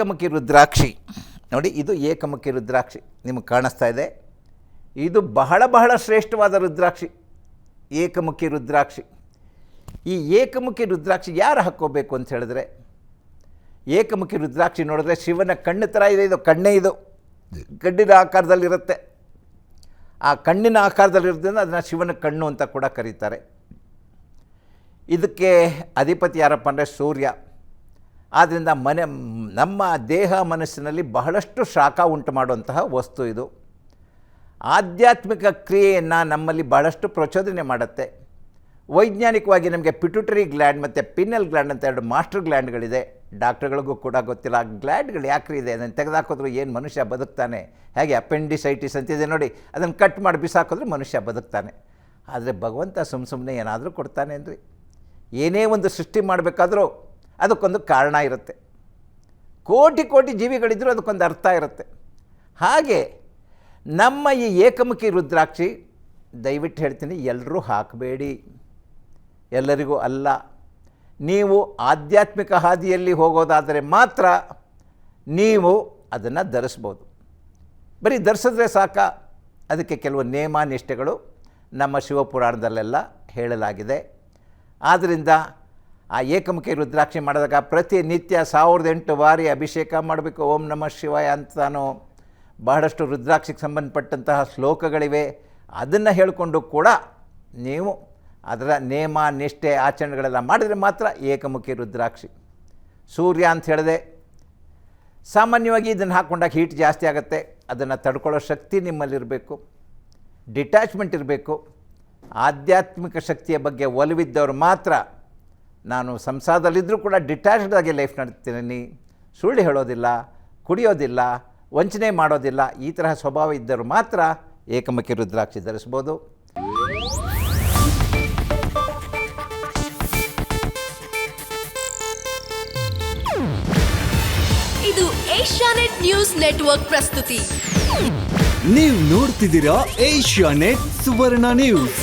ಏಕಮುಖಿ ರುದ್ರಾಕ್ಷಿ ನೋಡಿ, ಇದು ಏಕಮುಖಿ ರುದ್ರಾಕ್ಷಿ ನಿಮಗೆ ಕಾಣಿಸ್ತಾ ಇದೆ. ಇದು ಬಹಳ ಬಹಳ ಶ್ರೇಷ್ಠವಾದ ರುದ್ರಾಕ್ಷಿ. ಏಕಮುಖಿ ರುದ್ರಾಕ್ಷಿ ಈ ಏಕಮುಖಿ ರುದ್ರಾಕ್ಷಿ ಯಾರು ಹಾಕ್ಕೋಬೇಕು ಅಂತ ಹೇಳಿದ್ರೆ? ಏಕಮುಖಿ ರುದ್ರಾಕ್ಷಿ ನೋಡಿದ್ರೆ ಶಿವನ ಕಣ್ಣು ಥರ ಇದೆ, ಇದು ಕಣ್ಣೇ ಇದು. ಕಣ್ಣಿನ ಆಕಾರದಲ್ಲಿರುತ್ತೆ. ಆ ಕಣ್ಣಿನ ಆಕಾರದಲ್ಲಿರೋದ್ರಿಂದ ಅದನ್ನು ಶಿವನ ಕಣ್ಣು ಅಂತ ಕೂಡ ಕರೀತಾರೆ. ಇದಕ್ಕೆ ಅಧಿಪತಿ ಯಾರಪ್ಪ ಅಂದರೆ ಸೂರ್ಯ. ಆದ್ದರಿಂದ ಮನೆ, ನಮ್ಮ ದೇಹ ಮನಸ್ಸಿನಲ್ಲಿ ಬಹಳಷ್ಟು ಶಾಖ ಉಂಟು ಮಾಡುವಂತಹ ವಸ್ತು ಇದು. ಆಧ್ಯಾತ್ಮಿಕ ಕ್ರಿಯೆಯನ್ನು ನಮ್ಮಲ್ಲಿ ಬಹಳಷ್ಟು ಪ್ರಚೋದನೆ ಮಾಡುತ್ತೆ. ವೈಜ್ಞಾನಿಕವಾಗಿ ನಮಗೆ ಪಿಟುಟರಿ ಗ್ಲ್ಯಾಂಡ್ ಮತ್ತು ಪಿನ್ನಲ್ ಗ್ಲ್ಯಾಂಡ್ ಅಂತ ಎರಡು ಮಾಸ್ಟರ್ ಗ್ಲ್ಯಾಂಡ್ಗಳಿದೆ ಡಾಕ್ಟ್ರುಗಳಿಗೂ ಕೂಡ ಗೊತ್ತಿಲ್ಲ. ಆ ಗ್ಲ್ಯಾಂಡ್ಗಳು ಯಾಕ್ರಿ ಇದೆ? ಅದನ್ನು ತೆಗೆದಾಕಿದ್ರು ಏನು ಮನುಷ್ಯ ಬದುಕ್ತಾನೆ? ಹೇಗೆ ಅಪೆಂಡಿಸೈಟಿಸ್ ಅಂತಿದೆ ನೋಡಿ. ಅದನ್ನು ಕಟ್ ಮಾಡಿ ಬಿಸಾಕಿದ್ರೆ ಮನುಷ್ಯ ಬದುಕ್ತಾನೆ. ಆದರೆ ಭಗವಂತ ಸುಮ್ಮ ಸುಮ್ಮನೆ ಏನಾದರೂ ಕೊಡ್ತಾನೆ ಅಂದ್ರಿ ಏನೇ ಒಂದು ಸೃಷ್ಟಿ ಮಾಡಬೇಕಾದ್ರೂ ಅದಕ್ಕೊಂದು ಕಾರಣ ಇರುತ್ತೆ. ಕೋಟಿ ಕೋಟಿ ಜೀವಿಗಳಿದ್ದರೂ ಅದಕ್ಕೊಂದು ಅರ್ಥ ಇರುತ್ತೆ. ಹಾಗೆ ನಮ್ಮ ಈ ಏಕಮುಖಿ ರುದ್ರಾಕ್ಷಿ, ದಯವಿಟ್ಟು ಹೇಳ್ತೀನಿ, ಎಲ್ಲರೂ ಹಾಕಬೇಡಿ. ಎಲ್ಲರಿಗೂ ಅಲ್ಲ. ನೀವು ಆಧ್ಯಾತ್ಮಿಕ ಹಾದಿಯಲ್ಲಿ ಹೋಗೋದಾದರೆ ಮಾತ್ರ ನೀವು ಅದನ್ನು ಧರಿಸ್ಬೋದು. ಬರೀ ಧರಿಸಿದ್ರೆ ಸಾಕ. ಅದಕ್ಕೆ ಕೆಲವು ನಿಯಮ ನಿಷ್ಠೆಗಳು ನಮ್ಮ ಶಿವಪುರಾಣದಲ್ಲೆಲ್ಲ ಹೇಳಲಾಗಿದೆ. ಆದ್ದರಿಂದ ಆ ಏಕಮುಖಿ ರುದ್ರಾಕ್ಷಿ ಮಾಡಿದಾಗ ಪ್ರತಿನಿತ್ಯ ಸಾವಿರದ ಎಂಟು ಬಾರಿ ಅಭಿಷೇಕ ಮಾಡಬೇಕು. ಓಂ ನಮಃ ಶಿವಾಯ ಅಂತಾನು ಬಹಳಷ್ಟು ರುದ್ರಾಕ್ಷಿಗೆ ಸಂಬಂಧಪಟ್ಟಂತಹ ಶ್ಲೋಕಗಳಿವೆ. ಅದನ್ನು ಹೇಳಿಕೊಂಡು ಕೂಡ ನೀವು ಅದರ ನೇಮ, ನಿಷ್ಠೆ, ಆಚರಣೆಗಳೆಲ್ಲ ಮಾಡಿದರೆ ಮಾತ್ರ ಏಕಮುಖಿ ರುದ್ರಾಕ್ಷಿ. ಸೂರ್ಯ ಅಂತ ಹೇಳಿದೆ. ಸಾಮಾನ್ಯವಾಗಿ ಇದನ್ನು ಹಾಕ್ಕೊಂಡಾಗ ಹೀಟ್ ಜಾಸ್ತಿ ಆಗುತ್ತೆ. ಅದನ್ನು ತಡ್ಕೊಳ್ಳೋ ಶಕ್ತಿ ನಿಮ್ಮಲ್ಲಿರಬೇಕು. ಡಿಟ್ಯಾಚ್ಮೆಂಟ್ ಇರಬೇಕು. ಆಧ್ಯಾತ್ಮಿಕ ಶಕ್ತಿಯ ಬಗ್ಗೆ ಒಲವಿದ್ದವರು ಮಾತ್ರ ನಾನು ಸಂಸಾರದಲ್ಲಿದ್ದರೂ ಕೂಡ ಡಿಟ್ಯಾಚ್ಡ್ ಆಗಿ ಲೈಫ್ ನಡೆಸ್ತೀನಿ. ಸುಳ್ಳು ಹೇಳೋದಿಲ್ಲ ಕುಡಿಯೋದಿಲ್ಲ ವಂಚನೆ ಮಾಡೋದಿಲ್ಲ ಈ ತರಹ ಸ್ವಭಾವ ಇದ್ದರೂ ಮಾತ್ರ ಏಕಮುಖಿ ರುದ್ರಾಕ್ಷಿ ಧರಿಸ್ಬೋದು. ಇದು ಏಷ್ಯಾನೆಟ್ ನ್ಯೂಸ್ ನೆಟ್ವರ್ಕ್ ಪ್ರಸ್ತುತಿ. ನೀವು ನೋಡ್ತಿದ್ದೀರಾ ಏಷ್ಯಾ ನೆಟ್ ಸುವರ್ಣ ನ್ಯೂಸ್.